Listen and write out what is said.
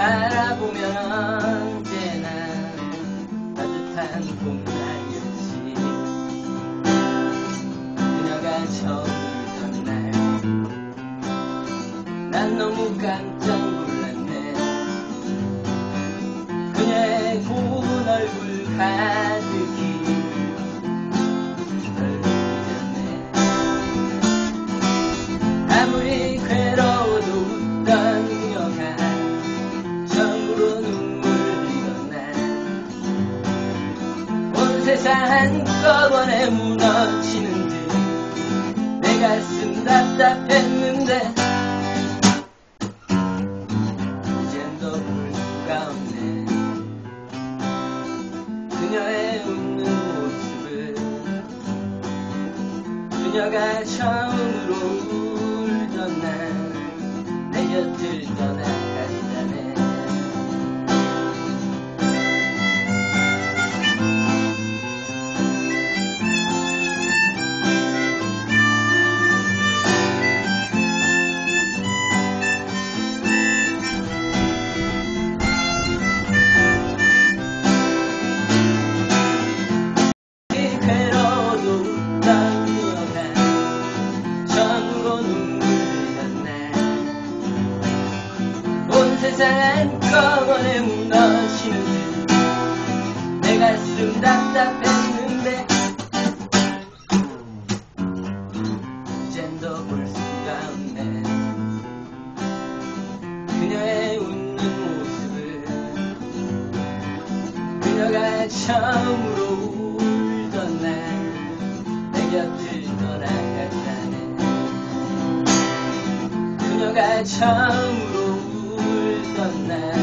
바라보면 언제나 따뜻한 봄날이었지. 그녀가 처음 울던 날 난 너무 깜짝 놀랐네 한꺼번에 무너지는 듯. 내 가슴 답답했는데. 이젠 더볼 수가 없네 그녀의 웃는 모습을. 그녀가 처음으로 울던 날 내 곁을 떠나 세상 한꺼번에 무너지는 듯내 가슴 답답했는데 이젠 더볼 수가 없네. 그녀의 웃는 모습을 그녀가 처음으로 울던 날 내 곁을 떠나갔다네. 그녀가 처음으로 울던